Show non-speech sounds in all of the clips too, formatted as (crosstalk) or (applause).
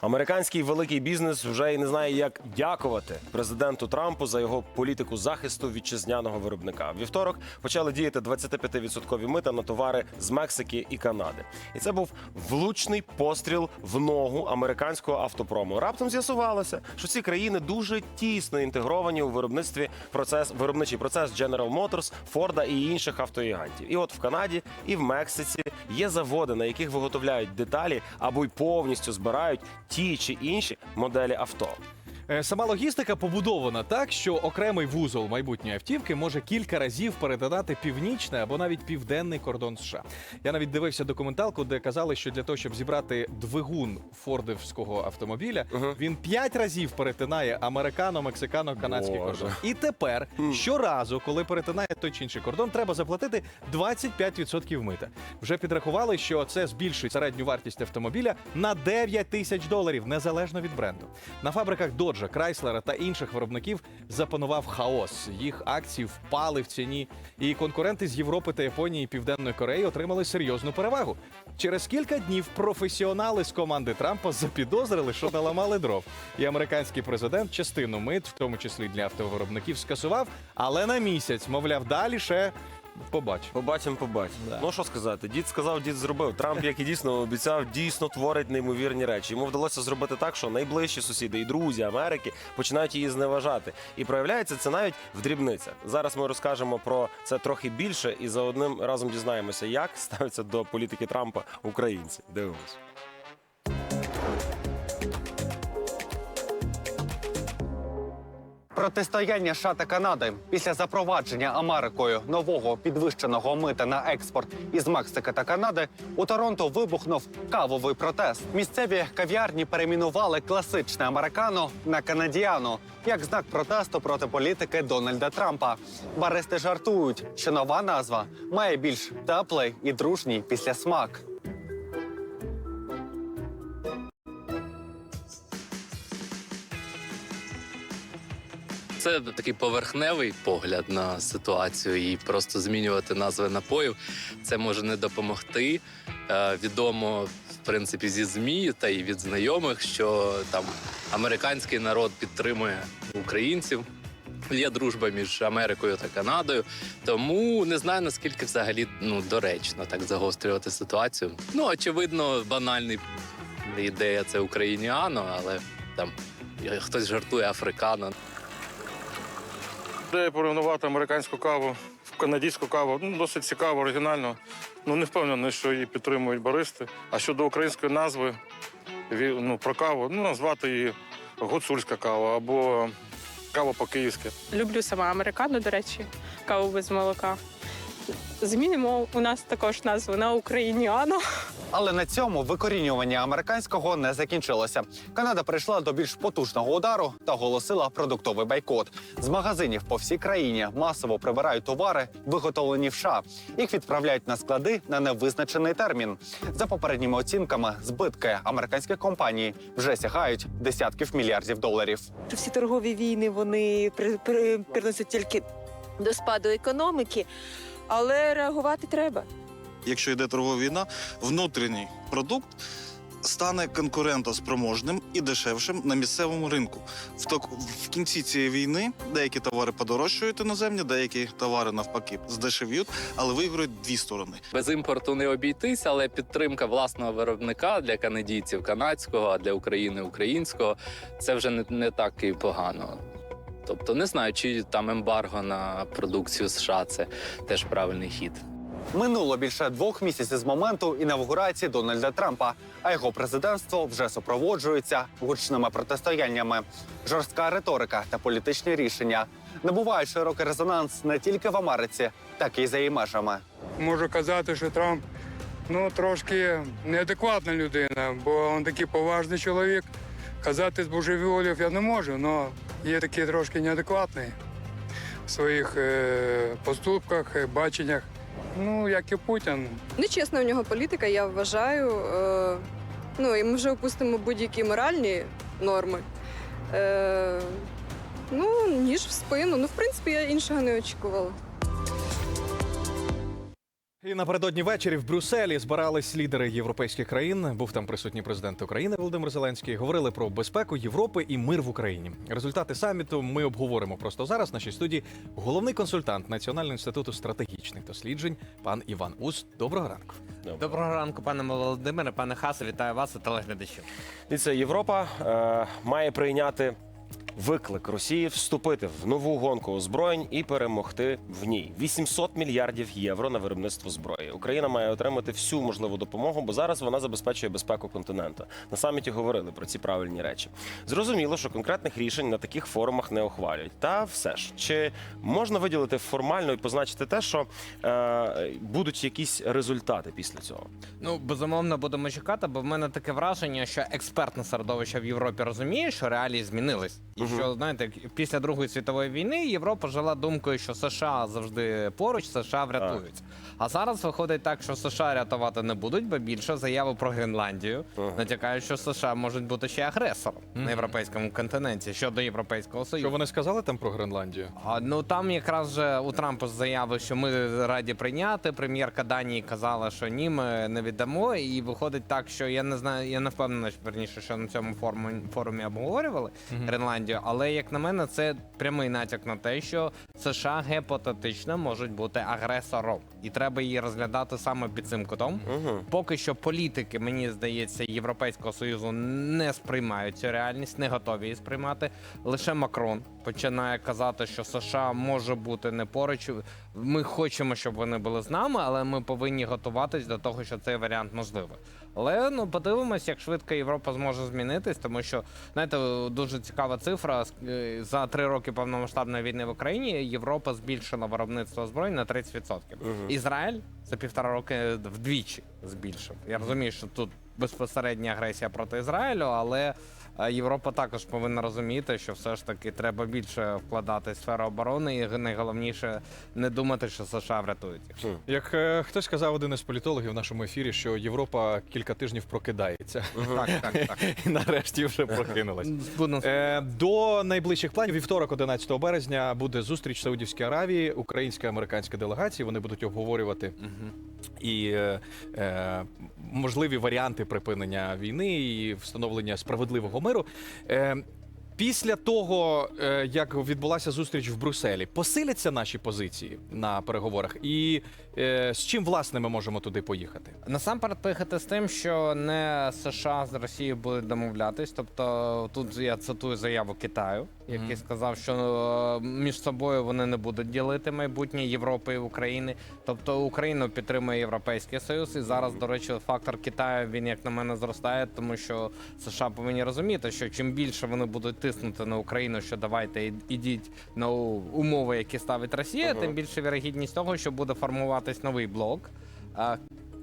Американський великий бізнес вже і не знає, як дякувати президенту Трампу за його політику захисту вітчизняного виробника. Вівторок почали діяти 25% мита на товари з Мексики і Канади. І це був влучний постріл в ногу американського автопрому. Раптом з'ясувалося, що ці країни дуже тісно інтегровані у виробництві процес виробничий процес General Motors, Форда і інших автогігантів. І от в Канаді і в Мексиці є заводи, на яких виготовляють деталі або й повністю збирають ті чи інші моделі авто. Е, Сама логістика побудована так, що окремий вузол майбутньої автівки може кілька разів перетинати північний або навіть південний кордон США. Я навіть дивився документалку, де казали, що для того, щоб зібрати двигун фордовського автомобіля, Мгм. він п'ять разів перетинає американо-мексикано-канадський Боже. кордон. І тепер щоразу, коли перетинає той чи інший кордон, треба заплатити 25% мита. Вже підрахували, що це збільшить середню вартість автомобіля на 9 тисяч доларів, незалежно від бренду. На фабриках Доджа, Крайслера та інших виробників запанував хаос. Їх акції впали в ціні, і конкуренти з Європи та Японії і Південної Кореї отримали серйозну перевагу. Через кілька днів професіонали з команди Трампа запідозрили, що наламали дров. І американський президент частину мит, в тому числі для автовиробників, скасував, але на місяць, мовляв, далі ще побачимо. Побачимо, побачимо. Да. Ну що сказати, дід сказав, дід зробив. Трамп, як і дійсно обіцяв, дійсно творить неймовірні речі. Йому вдалося зробити так, що найближчі сусіди і друзі Америки починають її зневажати. І проявляється це навіть в дрібницях. Зараз ми розкажемо про це трохи більше і за одним разом дізнаємося, як ставиться до політики Трампа українці. Дивимось. Протистояння США та Канади після запровадження Америкою нового підвищеного мита на експорт із Мексики та Канади у Торонто вибухнув кавовий протест. Місцеві кав'ярні перейменували класичне американо на канадіано як знак протесту проти політики Дональда Трампа. Баристи жартують, що нова назва має більш теплий і дружній післясмак. Це такий поверхневий погляд на ситуацію, і просто змінювати назви напоїв це може не допомогти. Е, відомо в принципі зі змі та й від знайомих, що там американський народ підтримує українців. Є дружба між Америкою та Канадою, тому не знаю наскільки взагалі ну доречно так загострювати ситуацію. Ну очевидно, банальна ідея це україніано, але там хтось жартує африкано. Ідея порівнувати американську каву канадську каву ну, досить цікаво, оригінально. Ну не впевнений, що її підтримують баристи. А щодо української назви ну, про каву, ну назвати її гуцульська кава або кава по-київськи. Люблю сама американу, до речі, каву без молока. Змінимо у нас також назву на Україніано. Але на цьому викорінювання американського не закінчилося. Канада прийшла до більш потужного удару та оголосила продуктовий бойкот. З магазинів по всій країні масово прибирають товари, виготовлені в США. Їх відправляють на склади на невизначений термін. За попередніми оцінками, збитки американських компаній вже сягають десятків мільярдів доларів. всі торгові війни вони при, при, приносять тільки до спаду економіки, але реагувати треба. якщо йде торгова війна, внутрішній продукт стане конкурентоспроможним і дешевшим на місцевому ринку. В, так, в кінці цієї війни деякі товари подорожчають іноземні, деякі товари навпаки здешев'ють, але виграють дві сторони. Без імпорту не обійтись, але підтримка власного виробника для канадійців канадського, а для України українського це вже не, не так і погано. Тобто не знаю, чи там ембарго на продукцію США це теж правильний хід. Минуло більше двох місяців з моменту інавгурації Дональда Трампа, а його президентство вже супроводжується гучними протистояннями, жорстка риторика та політичні рішення набувають широкий резонанс не тільки в Америці, так і за її межами. можу казати, що Трамп ну, трошки неадекватна людина, бо він такий поважний чоловік. Казати з божеволів я не можу, але є такий трошки неадекватний в своїх е, поступках, е, баченнях. Ну, як і Путін. Нечесна у нього політика, я вважаю. Е, ну і ми вже опустимо будь-які моральні норми. Е, ну, ніж в спину. Ну, в принципі, я іншого не очікувала. І напередодні ввечері в Брюсселі збирались лідери європейських країн. Був там присутній президент України Володимир Зеленський. Говорили про безпеку Європи і мир в Україні. Результати саміту ми обговоримо просто зараз. В нашій студії головний консультант Національного інституту стратегічних досліджень пан Іван Ус. Доброго ранку. Доброго ранку, пане Володимире, пане Хасе, вітаю вас і телеглядачів. Дивіться, Європа е, має прийняти виклик Росії вступити в нову гонку озброєнь і перемогти в ній. 800 мільярдів євро на виробництво зброї. Україна має отримати всю можливу допомогу, бо зараз вона забезпечує безпеку континенту. На саміті говорили про ці правильні речі. Зрозуміло, що конкретних рішень на таких форумах не ухвалюють. Та все ж чи можна виділити формально і позначити те, що е, будуть якісь результати після цього? Ну, безумовно, будемо чекати, бо в мене таке враження, що експертне середовище в Європі розуміє, що реалії змінились. І. що, знаєте, після Другої світової війни Європа жила думкою, що США завжди поруч, США врятують. А зараз виходить так, що США рятувати не будуть, бо більше заяви про Гренландію Ага. натякають, що США можуть бути ще агресором на європейському континенті щодо Європейського Союзу. Що вони сказали там про Гренландію? А, ну там якраз же у Трампа заяви, що ми раді прийняти. Прем'єрка Данії казала, що ні, ми не віддамо. І виходить так, що я не знаю, я не впевнений, що, верніше, що на цьому форумі, форумі обговорювали Гренландію. Але як на мене, це прямий натяк на те, що США гіпотетично можуть бути агресором, і треба її розглядати саме під цим кутом. Угу. Поки що політики, мені здається, Європейського союзу не сприймають цю реальність, не готові її сприймати. Лише Макрон починає казати, що США може бути не поруч. Ми хочемо, щоб вони були з нами, але ми повинні готуватись до того, що цей варіант можливий. Але ну подивимось, як швидко Європа зможе змінитись, тому що знаєте, дуже цікава цифра. Е, За три роки повномасштабної війни в Україні Європа збільшила виробництво озброєнь на 30%. Ізраїль за півтора роки вдвічі збільшив. Я розумію, що тут безпосередня агресія проти Ізраїлю, але Європа також повинна розуміти, що все ж таки треба більше вкладати в сферу оборони, і найголовніше не думати, що США врятують їх. Як е, хтось сказав один із політологів в нашому ефірі, що Європа кілька тижнів прокидається, Так, так, так. (laughs) і нарешті вже прокинулась. Будемо Е, До найближчих планів вівторок, 11 березня, буде зустріч в Саудівській Аравії, українська американська делегації. Вони будуть обговорювати і е, е, можливі варіанти припинення війни і встановлення справедливого миру. Е, Після того, е, як відбулася зустріч в Брюсселі, посиляться наші позиції на переговорах, і е, з чим власне ми можемо туди поїхати? Насамперед поїхати з тим, що не США з Росією будуть домовлятись. Тобто тут я цитую заяву Китаю, який Мгм. сказав, що е, між собою вони не будуть ділити майбутнє Європи і України. Тобто Україну підтримує Європейський Союз. І зараз, до речі, фактор Китаю він, як на мене, зростає, тому що США повинні розуміти, що чим більше вони будуть тиснути на Україну, що давайте ідіть на умови, які ставить Росія, Ага. тим більше вірогідність того, що буде формуватись новий блок.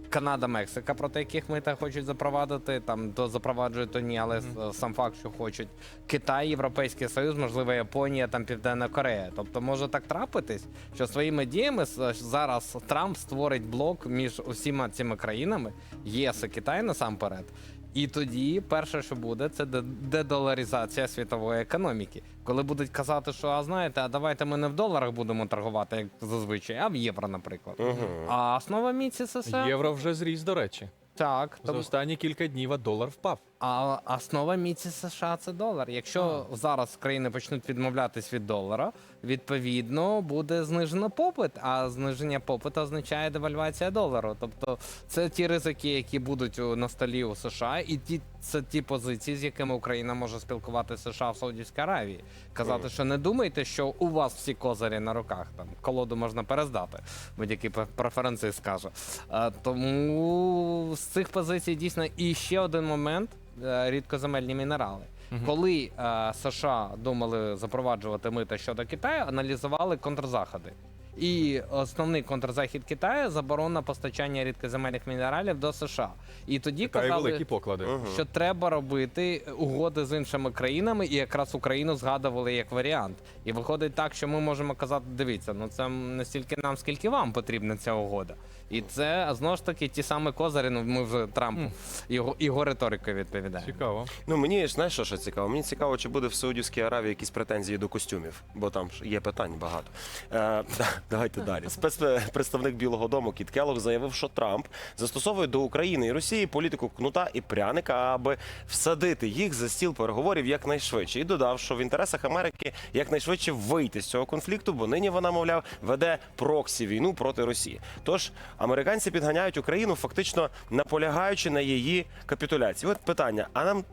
Канада, Мексика, проти яких ми так хочуть запровадити. Там то запроваджують, то ні, але с- сам факт, що хочуть Китай, Європейський Союз, можливо, Японія, там Південна Корея. Тобто може так трапитись, що своїми діями зараз Трамп створить блок між усіма цими країнами, ЄС і Китай насамперед. І тоді перше, що буде, це де- дедоларизація світової економіки. Коли будуть казати, що а знаєте, а давайте ми не в доларах будемо торгувати, як зазвичай, а в євро, наприклад. А основа міці США Євро вже зріс, до речі. так. За Тому, останні кілька днів а долар впав. А основа міці США це долар. Якщо зараз країни почнуть відмовлятись від долара, відповідно буде знижено попит. А зниження попиту означає девальвація долару. Тобто це ті ризики, які будуть на столі у США, і ті це ті позиції, з якими Україна може спілкувати США в Саудівській Аравії. Казати, що не думайте, що у вас всі козирі на руках. Там колоду можна перездати, будь-який пре- преференції скаже. А, тому з цих позицій дійсно і ще один момент е, рідкоземельні мінерали. Коли е, США думали запроваджувати мита щодо Китаю, аналізували контрзаходи. І основний контрзахід Китаю заборона постачання рідкоземельних мінералів до США. І тоді Та казали, великі поклади. що треба робити угоди з іншими країнами, і якраз Україну згадували як варіант. І виходить так, що ми можемо казати: дивіться, ну це не стільки нам, скільки вам потрібна ця угода. І це знову ж таки ті самі козирі. Ну ми вже Трампу його його риторикою відповідаємо. Цікаво. Ну мені ж знаєш, що ще цікаво? Мені цікаво, чи буде в Саудівській Аравії якісь претензії до костюмів, бо там ж є питань багато. Е, Давайте далі. Спецпредставник Білого Дому Кіт Келлог заявив, що Трамп застосовує до України і Росії політику кнута і пряника, аби всадити їх за стіл переговорів якнайшвидше. І додав, що в інтересах Америки якнайшвидше вийти з цього конфлікту, бо нині вона, мовляв, веде проксі війну проти Росії. Тож американці підганяють Україну, фактично наполягаючи на її капітуляції. От питання: а нам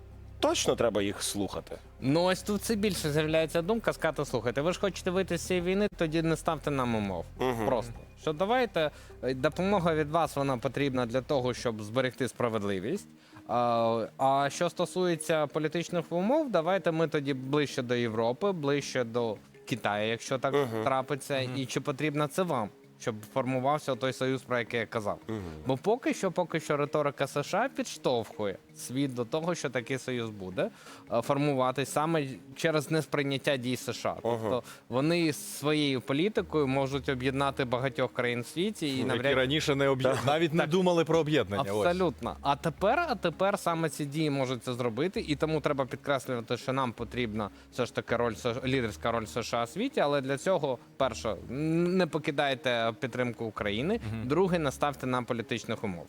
точно треба їх слухати? Ну ось тут це більше з'являється думка сказати, слухайте, ви ж хочете вийти з цієї війни, тоді не ставте нам умов. Мгм. Просто що давайте е, допомога від вас вона потрібна для того, щоб зберегти справедливість. А, а що стосується політичних умов, давайте ми тоді ближче до Європи, ближче до Китаю, якщо так Мгм. трапиться, і чи потрібно це вам, щоб формувався той союз, про який я казав. Бо поки що, поки що риторика США підштовхує світ до того, що такий союз буде е, формуватись саме через несприйняття дій США. Тобто вони своєю політикою можуть об'єднати багатьох країн в світі і Які навряд раніше не об'єд... навіть не думали про об'єднання. Ось. Абсолютно. А тепер, а тепер саме ці дії можуть це зробити, і тому треба підкреслювати, що нам потрібна все ж таки роль лідерська роль США в світі. Але для цього, перше, не покидайте підтримку України. Друге, наставте нам політичних умов.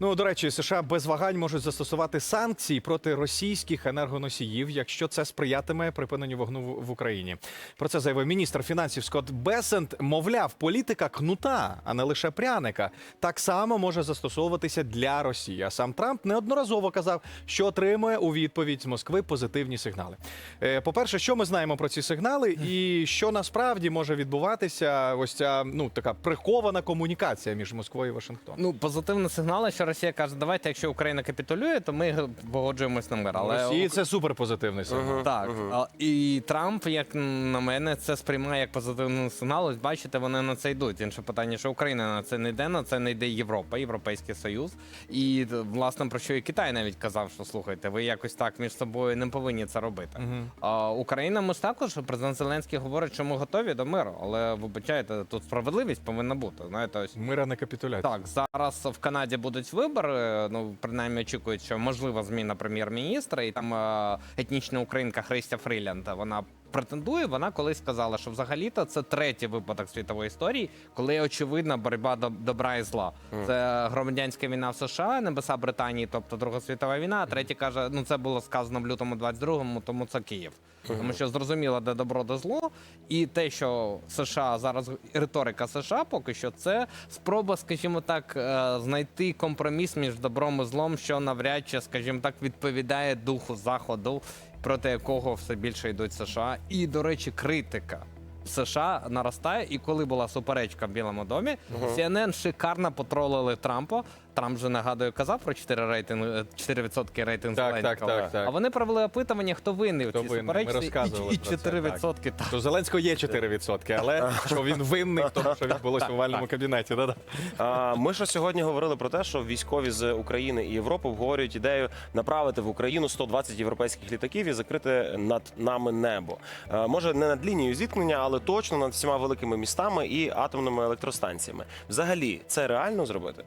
Ну, до речі, США без вагань можуть застосувати санкції проти російських енергоносіїв, якщо це сприятиме припиненню вогну в Україні. Про це заявив міністр фінансів Скотт Бесент. Мовляв, політика кнута, а не лише пряника, так само може застосовуватися для Росії. А сам Трамп неодноразово казав, що отримує у відповідь з Москви позитивні сигнали. Е, По-перше, що ми знаємо про ці сигнали, і що насправді може відбуватися? Ось ця ну така прихована комунікація між Москвою і Вашингтоном. Ну, позитивний сигнал, що Росія каже, давайте, якщо Україна капітулює, то ми погоджуємось на мир. Але Росії це суперпозитивний сигнал. Так, а, і Трамп, як на мене, це сприймає як позитивний сигнал. Ось бачите, вони на це йдуть. Інше питання, що Україна на це не йде, на це не йде Європа, Європейський Союз. І власне про що і Китай навіть казав, що слухайте, ви якось так між собою не повинні це робити. А Україна ми ж також президент Зеленський говорить, що ми готові до миру, але вибачайте, тут справедливість повинна бути. Знаєте, ось Мира не капітуляція. так, зараз в Канаді будуть вибори. Ну принаймні очікують, що можлива зміна прем'єр-міністра, і там е, етнічна українка Христя Фрілянд. Вона претендує. Вона колись сказала, що взагалі-то це третій випадок світової історії, коли очевидна боротьба до добра і зла. Це громадянська війна в США, небеса Британії, тобто Друга світова війна. А третій каже, ну це було сказано в лютому 22-му, тому це Київ. Тому що зрозуміло, де добро, де зло, і те, що США зараз риторика США, поки що це спроба, скажімо так, е, знайти компроміс між добром і злом, що навряд чи, скажімо так, відповідає духу заходу, проти якого все більше йдуть США. І, до речі, критика. США наростає, і коли була суперечка в Білому домі, CNN шикарно потролили Трампа. Трамп же нагадую казав про 4 рейтинг 4% рейтинг Так, Зеленського. так, так, так. А вони провели опитування, хто винний Хто у цій винний? Ми суперечці. розказували і, і про це, 4% так. То Зеленського є 4%, але (laughs) що він винний в тому, що відбулося в овальному кабінеті. Да-да. А, Ми ж сьогодні говорили про те, що військові з України і Європи обговорюють ідею направити в Україну 120 європейських літаків і закрити над нами небо. А, Може не над лінією зіткнення, але точно над всіма великими містами і атомними електростанціями. Взагалі, це реально зробити?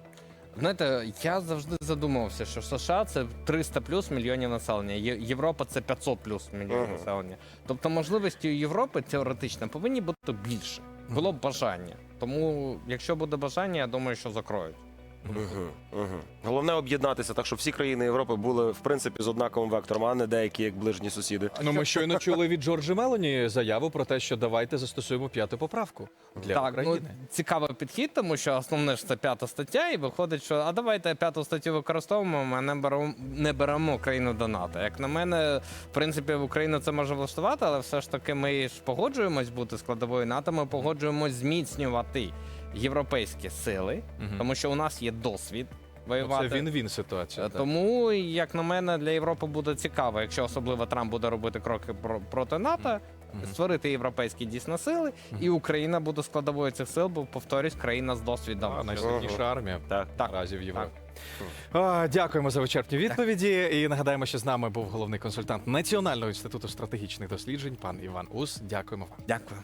Знаєте, я завжди задумувався, що США це 300 плюс мільйонів населення, Є- Європа це 500 плюс мільйонів Ага. населення. Тобто можливості у Європи теоретично повинні бути більше. Було б бажання. Тому, якщо буде бажання, я думаю, що закроють. Угу, угу. Головне об'єднатися так, щоб всі країни Європи були в принципі з однаковим вектором, а не деякі як ближні сусіди. Ну, ми щойно чули від Джорджі Мелоні заяву про те, що давайте застосуємо п'яту поправку для так, України. ну цікавий підхід, тому що основне ж це п'ята стаття, і виходить, що а давайте п'яту статтю використовуємо, а не беремо не беремо країну до НАТО. Як на мене, в принципі, в Україну це може влаштувати, але все ж таки ми ж погоджуємось бути складовою НАТО. Ми погоджуємось зміцнювати європейські сили, тому що у нас є досвід Ну, воювати. Це він-він ситуація. Е, так. Тому, як на мене, для Європи буде цікаво, якщо особливо Трамп буде робити кроки про- проти НАТО, створити європейські дійсно сили, і Україна буде складовою цих сил, бо повторюсь, країна з досвідом. А, найсильніша армія Так. Так. наразі в Європі. Дякуємо за вичерпні відповіді. І нагадаємо, що з нами був головний консультант Національного інституту стратегічних досліджень, пан Іван Ус. Дякуємо вам. Дякую.